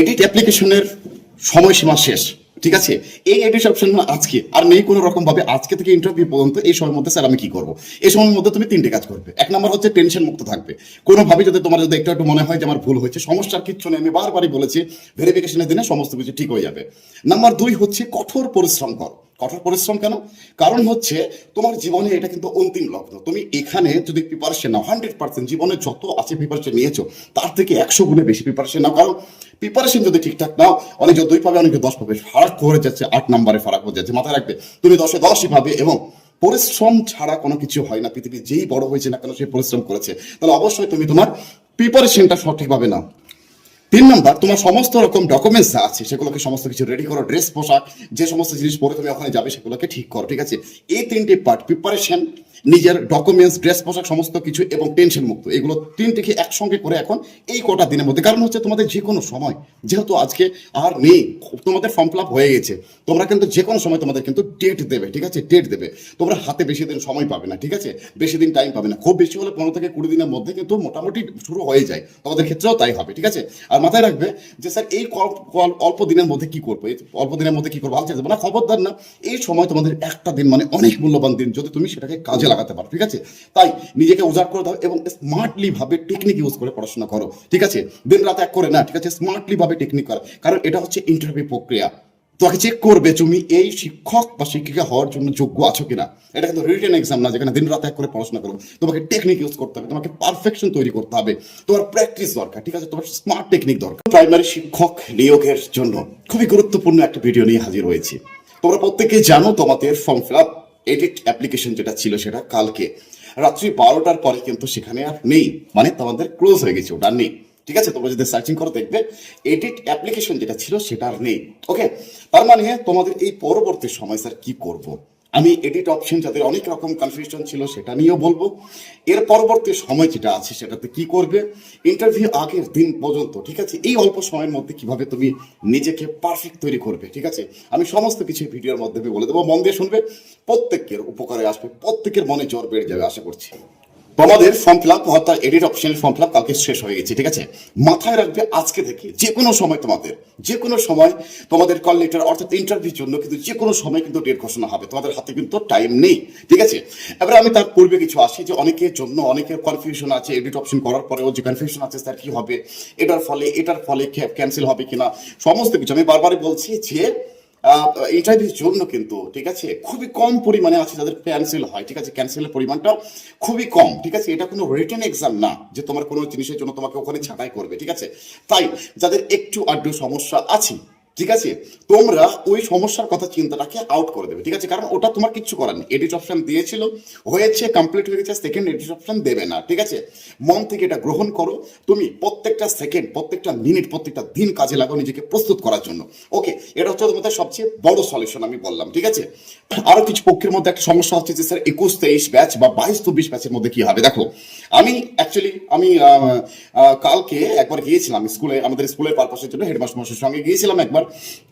Edit অ্যাপ্লিকেশনের সময়সীমা শেষ, ঠিক আছে? এই এডিট অপশন আজকে, আর নেই কোনো রকম ভাবে আজকে থেকে ইন্টারভিউ পর্যন্ত এই সময়ের মধ্যে স্যার আমি কি করব? এই সময়ের মধ্যে তুমি তিনটে কাজ করবে। এক নম্বর হচ্ছে টেনশন মুক্ত থাকবে। কোনোভাবে যদি তোমার যদি একটু একটু মনে হয় যে আমার ভুল হয়েছে, সমস্যার কিচ্ছু নেই, আমি বারবারই বলেছি ভেরিফিকেশনের দিনে সমস্ত কিছু ঠিক হয়ে যাবে। নাম্বার দুই হচ্ছে কঠোর পরিশ্রম করো। কঠোর পরিশ্রম কেন? কারণ হচ্ছে তোমার জীবনে এটা কিন্তু অন্তিম লগ্ন। তুমি এখানে যদি প্রিপারেশন নাও হান্ড্রেড পার্সেন্ট জীবনে যত আছে প্রিপারেশন নিয়েছো, তার থেকে একশো গুণে বেশি প্রিপারেশন নাও। কারণ প্রিপারেশন যদি ঠিকঠাক নাও, অনেকে দুই পাবে, অনেকে দশ পাবে। ফারাক করে যাচ্ছে, আট নাম্বারে ফারাক হয়ে যাচ্ছে। মাথায় রাখবে, তুমি দশে দশই পাবে এবং পরিশ্রম ছাড়া কোনো কিছু হয় না। পৃথিবী যেই বড় হয়েছে না কেন, সে পরিশ্রম করেছে। তাহলে অবশ্যই তুমি তোমার প্রিপারেশনটা সঠিকভাবে নাও। তিন নাম্বার, তোমার সমস্ত রকম ডকুমেন্টস যা আছে, সেগুলোকে সমস্ত কিছু রেডি করো ড্রেস পোশাক, যে সমস্ত জিনিস পরে তুমি ওখানে যাবে, সেগুলোকে ঠিক করো, ঠিক আছে? এই তিনটি পার্ট প্রিপারেশন নিজের ডকুমেন্টস ড্রেস পোশাক, সমস্ত কিছু এবং টেনশন মুক্ত। এগুলো তিনটিকে একসঙ্গে করে এখন এই কটা দিনের মধ্যে। কারণ হচ্ছে তোমাদের যে কোনো সময়, যেহেতু আজকে আর নেই তোমাদের ফর্ম ফিল হয়ে গেছে, তোমরা কিন্তু যে কোনো সময় তোমাদের কিন্তু ডেট দেবে, ঠিক আছে? ডেট দেবে। তোমরা হাতে বেশি দিন সময় পাবে না, ঠিক আছে? বেশি দিন টাইম পাবে না। খুব বেশি হলে পনেরো থেকে কুড়ি দিনের মধ্যে কিন্তু মোটামুটি শুরু হয়ে যায়। তোমাদের ক্ষেত্রেও তাই হবে, ঠিক আছে? আর মাথায় রাখবে যে, স্যার, এই অল্প দিনের মধ্যে কি করব? এই অল্প দিনের মধ্যে কি করব? আলছে যাবে না, খবরদার না। এই সময় তোমাদের একটা দিন মানে অনেক মূল্যবান দিন, যদি তুমি সেটাকে কাজে লাগাতে পারো, ঠিক আছে? তাই নিজেকে উজাড় করে দাও এবং স্মার্টলি ভাবে টেকনিক ইউজ করে পড়াশোনা করো, ঠিক আছে? দিন রাত এক করে না, ঠিক আছে? স্মার্টলি ভাবে টেকনিক করো, কারণ এটা হচ্ছে ইন্টারভিউ প্রক্রিয়া। তোমাকে চেক করবে তুমি এই শিক্ষক বা শিক্ষিকা হওয়ার জন্য যোগ্য আছো কিনা। এটা কিন্তু রিটেন এক্সাম না, যেখানে দিন রাত এক করে পড়াশোনা করো। তোমাকে টেকনিক ইউজ করতে হবে, তোমাকে পারফেকশন তৈরি করতে হবে। তোমার প্র্যাকটিস দরকার, ঠিক আছে? তোমার স্মার্ট টেকনিক দরকার। প্রাইমারি শিক্ষক নিয়োগের জন্য খুবই গুরুত্বপূর্ণ একটা ভিডিও নিয়ে হাজির হয়েছি। তোমরা প্রত্যেকে জানো তোমাদের form fill up edit application যেটা ছিল সেটা কালকে। রাত্রি বারোটার পরে কিন্তু সেখানে আর নেই। মানে তোমাদের ক্লোজ হয়ে গেছে, ওটা নেই। ঠিক আছে? তোমরা যদি সার্চিং করো দেখবে এডিট অ্যাপ্লিকেশন যেটা ছিল সেটা আর নেই। ওকে তার মানে তোমাদের এই পরবর্তী সময় স্যার কি করব? আমি এডিট অপশন যাদের অনেক রকম কনফিউশন ছিল সেটা নিয়েও বলব। এর পরবর্তী সময় যেটা আছে সেটাতে কি করবে? ইন্টারভিউ আগের দিন পর্যন্ত, ঠিক আছে? এই অল্প সময়ের মধ্যে কীভাবে তুমি নিজেকে পারফেক্ট তৈরি করবে, ঠিক আছে? আমি সমস্ত কিছু ভিডিওর মাধ্যমে বলে দেবো। মন দিয়ে শুনবে, প্রত্যেকের উপকারে আসবে, প্রত্যেকের মনে জ্বর বেড়ে যাবে, আশা করছি। তোমাদের ফর্ম ফিল আপ অর্থাৎ এডিট অপশনের ফর্ম ফিল আপ কালকে শেষ হয়ে গেছে, ঠিক আছে? মাথায় রাখবে আজকে থেকে, যে কোনো সময় তোমাদের, যে কোনো সময় তোমাদের কল লেটার অর্থাৎ ইন্টারভিউর জন্য কিন্তু যে কোনো সময় কিন্তু ডেট ঘোষণা হবে, তোমাদের হাতে কিন্তু টাইম নেই, ঠিক আছে? এবার আমি তার পূর্বে কিছু আসি যে অনেকের জন্য অনেকের কনফিউশন আছে এডিট অপশন করার পরেও যে কনফিউশন আছে স্যার কি হবে? এটার ফলে এটার ফলে ক্যান্সেল হবে কিনা? সমস্ত কিছু আমি বারবারই বলছি যে ইন্টারভিউর জন্য কিন্তু, ঠিক আছে? খুবই কম পরিমাণে আছে যাদের ক্যান্সেল হয়, ঠিক আছে? ক্যান্সেলের পরিমাণটা খুবই কম, ঠিক আছে? এটা কোনো রিটেন এক্সাম না, যে তোমার কোনো জিনিসের জন্য তোমাকে ওখানে ছাঁটাই করবে, ঠিক আছে? তাই যাদের একটু আড্ডু সমস্যা আছে ঠিক আছে? তোমরা ওই সমস্যার কথা চিন্তাটাকে আউট করে দেবে, ঠিক আছে? কারণ ওটা তোমার কিচ্ছু করার নেই। এডিট অপশন দিয়েছিল, হয়েছে কমপ্লিট হয়ে গেছে সেকেন্ড এডিট অপশন দেবে না, ঠিক আছে? মন থেকে এটা গ্রহণ করো। তুমি প্রত্যেকটা সেকেন্ড প্রত্যেকটা মিনিট প্রত্যেকটা দিন কাজে লাগাও নিজেকে প্রস্তুত করার জন্য। ওকে এটা হচ্ছে তোমাদের সবচেয়ে বড় সলিউশন আমি বললাম, ঠিক আছে? আরও কিছু পক্ষের মধ্যে একটা সমস্যা হচ্ছে যে স্যার একুশ, তেইশ ব্যাচ বা বাইশ, চব্বিশ ব্যাচের মধ্যে কি হবে? দেখো, আমি অ্যাকচুয়ালি আমি কালকে একবার গিয়েছিলাম স্কুলে, আমাদের স্কুলের পারপাসের জন্য হেডমাস্টার মশাইয়ের সঙ্গে গিয়েছিলাম একবার।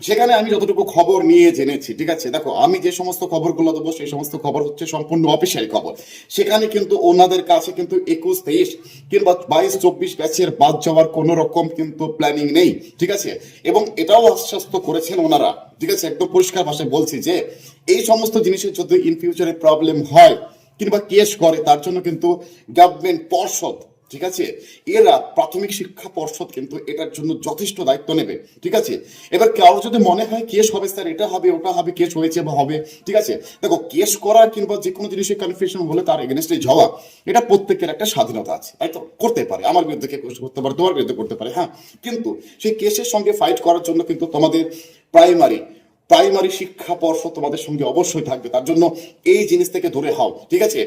সেখানে আমি যতটুকু খবর নিয়ে জেনেছি, ঠিক আছে? দেখো, আমি যে সমস্ত খবরগুলো দেবো, সেই সমস্ত খবর হচ্ছে সম্পূর্ণ অফিসিয়াল খবর। সেখানে কিন্তু ওনাদের কাছে কিন্তু একুশ, তেইশ কিংবা বাইশ, চব্বিশ ব্যাচের বাদ যাওয়ার কোনো রকম কিন্তু প্ল্যানিং নেই, ঠিক আছে? এবং এটাও আশ্বস্ত করেছেন ওনারা, ঠিক আছে? একদম পরিষ্কার ভাষায় বলছি যে, এই সমস্ত জিনিসের যদি ইন ফিউচারে প্রবলেম হয় কিংবা কেস করে, তার জন্য কিন্তু গভর্নমেন্ট পর্ষদ ঠিক আছে? এরা প্রাথমিক শিক্ষা পর্ষদ কিন্তু এটার জন্য যথেষ্ট দায়িত্ব নেবে, ঠিক আছে? এবার কারও যদি মনে হয় কেস হবে স্যার, এটা হবে, ওটা হবে, কেস হয়েছে বা হবে, ঠিক আছে? দেখো, কেস করা কিংবা যে কোনো জিনিসের কনফিউশন হলে তার এগেনস্টে যাওয়া এটা প্রত্যেকের একটা স্বাধীনতা আছে, তাই তো? করতে পারে, আমার বিরুদ্ধে কেস করতে পারে, তোমার বিরুদ্ধে করতে পারে হ্যাঁ? কিন্তু সেই কেসের সঙ্গে ফাইট করার জন্য কিন্তু তোমাদের প্রাইমারি প্রাইমারি শিক্ষা পর্ষদ তোমাদের সঙ্গে অবশ্যই থাকবে। তার জন্য এই জিনিস থেকে দূরে হও, ঠিক আছে?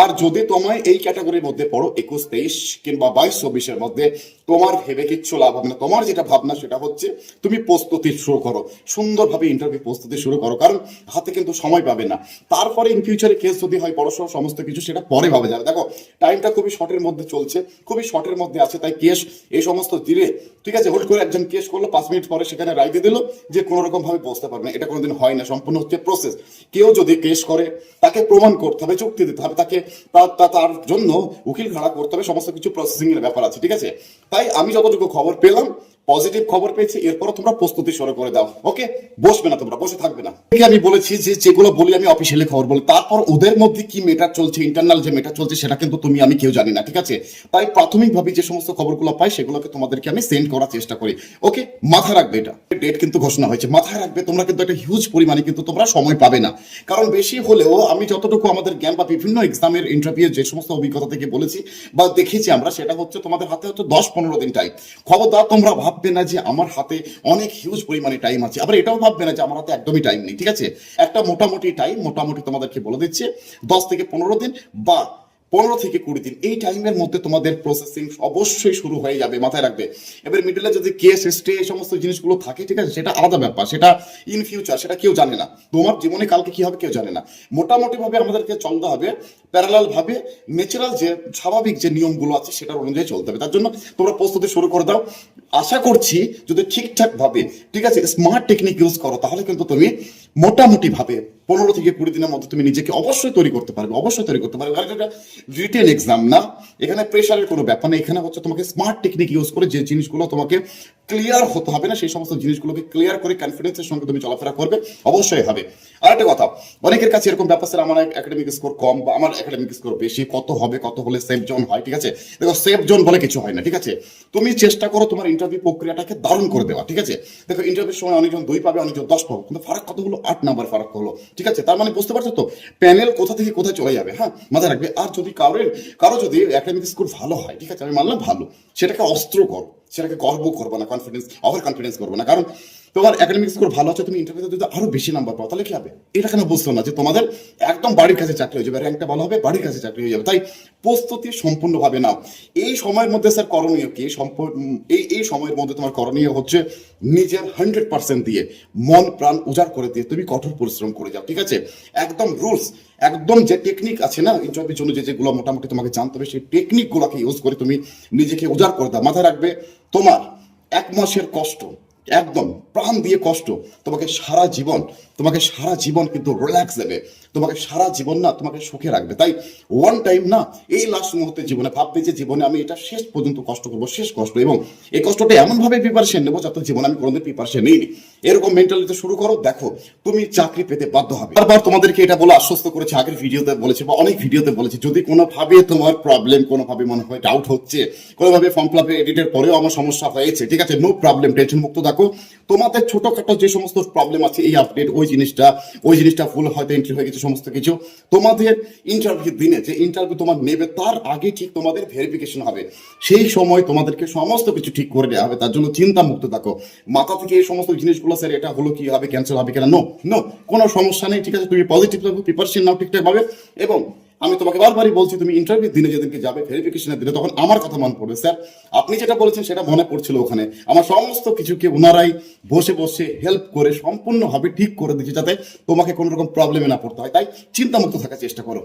আর যদি তোমায় এই ক্যাটাগরির মধ্যে পড়ো, একুশ, তেইশ কিংবা বাইশ, চব্বিশের মধ্যে, তোমার ভেবে কিচ্ছু লাভ হবে না। তোমার যেটা ভাবনা, সেটা হচ্ছে তুমি প্রস্তুতি শুরু করো। সুন্দরভাবে ইন্টারভিউ প্রস্তুতি শুরু করো, কারণ হাতে কিন্তু সময় পাবে না। তারপরে ইন ফিউচারে কেস যদি হয় বড়সড় সমস্ত কিছু, সেটা পরে ভাবে যাবে। দেখো টাইমটা খুবই শর্টের মধ্যে চলছে, খুবই শর্টের মধ্যে আছে, তাই কেস এই সমস্ত দিলে ঠিক আছে? হুট করে একজন কেস করল, পাঁচ মিনিট পরে সেখানে রায় দিয়ে দিল যে কোনো রকম ভাবে বসতে পারবে না, এটা কোনোদিন হয় না, সম্পূর্ণ হচ্ছে প্রসেস কেউ যদি কেস করে, তাকে প্রমাণ করতে হবে, চুক্তি দিতে হবে, তাকে তার- জন্য উকিল খাড়া করতে হবে, সমস্ত কিছু প্রসেসিং এর ব্যাপার আছে, ঠিক আছে? তাই আমি যতটুকু খবর পেলাম পজিটিভ খবর পেয়েছি, এরপরও তোমরা প্রস্তুতি শুরু করে দাও। ওকে বসবে না তোমরা, বসে থাকবে না। আমি বলেছি যে যেগুলো বলি আমি অফিসিয়ালি খবর বলি। তারপর ওদের মধ্যে কি মেটার চলছে ইন্টারনাল যে মেটার চলছে, সেটা কিন্তু তুমি, আমি কেউ জানি না, ঠিক আছে? তাই প্রাথমিকভাবে যে সমস্ত খবরগুলো পাই, সেগুলোকে তোমাদেরকে আমি সেন্ড করার চেষ্টা করি। ওকে মাথায় রাখবে এটা। ডেট কিন্তু ঘোষণা হয়েছে। মাথায় রাখবে, তোমরা কিন্তু একটা হিউজ পরিমাণে কিন্তু তোমরা সময় পাবে না। কারণ বেশি হলেও আমি যতটুকু আমাদের জ্ঞান বা বিভিন্ন এক্সামের ইন্টারভিউ যে সমস্ত অভিজ্ঞতা থেকে বলেছি বা দেখেছি আমরা, সেটা হচ্ছে তোমাদের হাতে হচ্ছে দশ পনেরো দিন টাইম খবরদার তোমরা ভাববে না যে আমার হাতে অনেক হিউজ পরিমাণে টাইম আছে। আবার এটাও ভাববে না যে আমার হাতে একদমই টাইম নেই, ঠিক আছে? একটা মোটামুটি টাইম মোটামুটি তোমাদেরকে বলে দিচ্ছে, দশ থেকে পনেরো দিন বা পনেরো থেকে কুড়ি দিন। এই টাইমের মধ্যে তোমাদের প্রসেসিং অবশ্যই শুরু হয়ে যাবে, মাথায় রাখবে। এবার মিডলে যদি কেস স্টে এই সমস্ত জিনিসগুলো থাকে, ঠিক আছে, সেটা আলাদা ব্যাপার। সেটা ইন ফিউচার সেটা কেউ জানে না। তোমার জীবনে কালকে কি হবে কেউ জানে না। মোটামুটি ভাবে আমাদেরকে চলতে হবে প্যারালাল ভাবে ন্যাচারাল যে, স্বাভাবিক যে নিয়মগুলো আছে, সেটার অনুযায়ী চলতে হবে। তার জন্য তোমরা প্রস্তুতি শুরু করে দাও। আশা করছি যদি ঠিকঠাক ভাবে ঠিক আছে স্মার্ট টেকনিক ইউজ করো, তাহলে কিন্তু তুমি মোটামুটি ভাবে পনেরো থেকে কুড়ি দিনের মধ্যে তুমি নিজেকে অবশ্যই তৈরি করতে পারবে, অবশ্যই তৈরি করতে পারবে। কারণ এটা রিটেন এক্সাম না। এখানে প্রেশারের কোনো ব্যাপার না এখানে হচ্ছে তোমাকে স্মার্ট টেকনিক ইউজ করে যে জিনিসগুলো তোমাকে ক্লিয়ার হতে হবে না, সেই সমস্ত জিনিসগুলোকে ক্লিয়ার করে কনফিডেন্সের সঙ্গে তুমি চলাফেরা করবে, অবশ্যই হবে। আর একটা কথা, অনেকের কাছে এরকম ব্যাপার স্যার আমার একাডেমিক স্কোর কম বা আমার একাডেমিক স্কোর বেশি, কত হবে, কত হলে সেফ জোন হয়, ঠিক আছে? দেখো সেফ জোন বলে কিছু হয় না, ঠিক আছে? তুমি চেষ্টা করো তোমার ইন্টারভিউ প্রক্রিয়াটাকে দারুণ করে দেওয়া, ঠিক আছে? দেখো ইন্টারভিউর সময় অনেকজন দুই পাবে, অনেকজন দশ পাবে, কিন্তু ফারাক কত হলো আট নাম্বার ফারাক হলো, ঠিক আছে? তার মানে বুঝতে পারছ তো? প্যানেল কোথা থেকে কোথায় চলে যাবে হ্যাঁ? মাথায় রাখবে, আর যদি কারোর, কারও যদি একাডেমিক স্কোর ভালো হয়, ঠিক আছে? আমি মানলাম ভালো, সেটাকে অস্ত্র করো। সেটাকে গর্ব করব না কনফিডেন্স ওভার কনফিডেন্স করব না। কারণ তোমার একাডেমিক স্কোর ভালো আছে, তুমি ইন্টারভিউতে যদি আরও বেশি নাম্বার পাও, তাহলে কি হবে এটা কেন বুঝতো না যে তোমাদের একদম বাড়ির কাছে চাকরি হয়ে যাবে র্যাঙ্কটা ভালো হবে, বাড়ির কাছে চাকরি হয়ে যাবে। তাই প্রস্তুতি সম্পূর্ণভাবে নাও। এই সময়ের মধ্যে স্যার করণীয় কি? এই এই সময়ের মধ্যে তোমার করণীয় হচ্ছে নিজের হান্ড্রেড পার্সেন্ট দিয়ে মন, প্রাণ উজাড় করে দিয়ে তুমি কঠোর পরিশ্রম করে যাও, ঠিক আছে? একদম রুলস একদম যে টেকনিক আছে না ইন্টারভিউর জন্য যে যেগুলো মোটামুটি তোমাকে জানতে হবে, সেই টেকনিকগুলোকে ইউজ করে তুমি নিজেকে উজাড় করে দাও। মাথায় রাখবে তোমার এক মাসের কষ্ট একদম প্রাণ দিয়ে কষ্ট তোমাকে সারা জীবন তোমাকে সারা জীবন কিন্তু রিল্যাক্স দেবে। তোমাকে সারা জীবন না তোমাকে সুখে রাখবে। তাই ওয়ান টাইম না এই লাস্ট মুহূর্তে জীবনে ভাববে যে জীবনে আমি এটা শেষ পর্যন্ত কষ্ট করব, শেষ কষ্ট। এবং এই কষ্টটা এমনভাবে প্রিপারেশন নেব যাতে জীবনে আমি কোনোদিন প্রিপারেশন নিইনি। এরকম মেন্টালিটি শুরু করো, দেখো তুমি চাকরি পেতে বাধ্য হবে। বারবার তোমাদেরকে এটা বলে আশ্বস্ত করেছে, আগের ভিডিওতে বলেছে বা অনেক ভিডিওতে বলেছে, যদি কোনোভাবে তোমার প্রবলেম কোনোভাবে মনে হয় ডাউট হচ্ছে, কোনোভাবে ফর্ম ফিল এডিটের পরেও আমার সমস্যা হয়েছে, ঠিক আছে নো প্রবলেম টেনশন মুক্ত থাকো। তোমাদের ছোটখাটো যে সমস্ত প্রবলেম আছে, এই আপডেট ওই জিনিসটা, ওই জিনিসটা ভুল, হয়তো এন্ট্রি হয়ে গেছে, সমস্ত কিছু। তোমাদের ইন্টারভিউ দিনে, যে ইন্টারভিউ তোমার নেবে, তার আগে ঠিক তোমাদের ভেরিফিকেশন হবে। সেই সময় তোমাদেরকে সমস্ত কিছু ঠিক করে দেওয়া হবে। তার জন্য চিন্তা মুক্ত থাকো। মাথা থেকে এই সমস্ত জিনিসগুলো, স্যার, এটা হলো কি হবে ক্যান্সেল হবে কিনা? নো নো কোনো সমস্যা নেই, ঠিক আছে? তুমি পজিটিভ থাকো প্রিপারেশন নাও ঠিকঠাকভাবে। এবং আমি তোমাকে বারবারই বলছি, তুমি ইন্টারভিউ দিনে যেদিনকে যাবে ভেরিফিকেশনের দিলে তখন আমার কথা মনে পড়বে। স্যার, আপনি যেটা বলেছেন, সেটা মনে পড়ছিল ওখানে। আমার সমস্ত কিছুকে ওনারাই বসে বসে হেল্প করে সম্পূর্ণভাবে ঠিক করে দিচ্ছে, যাতে তোমাকে কোনো রকম প্রবলেমে না পড়তে হয়। তাই চিন্তামুক্ত থাকার চেষ্টা করো।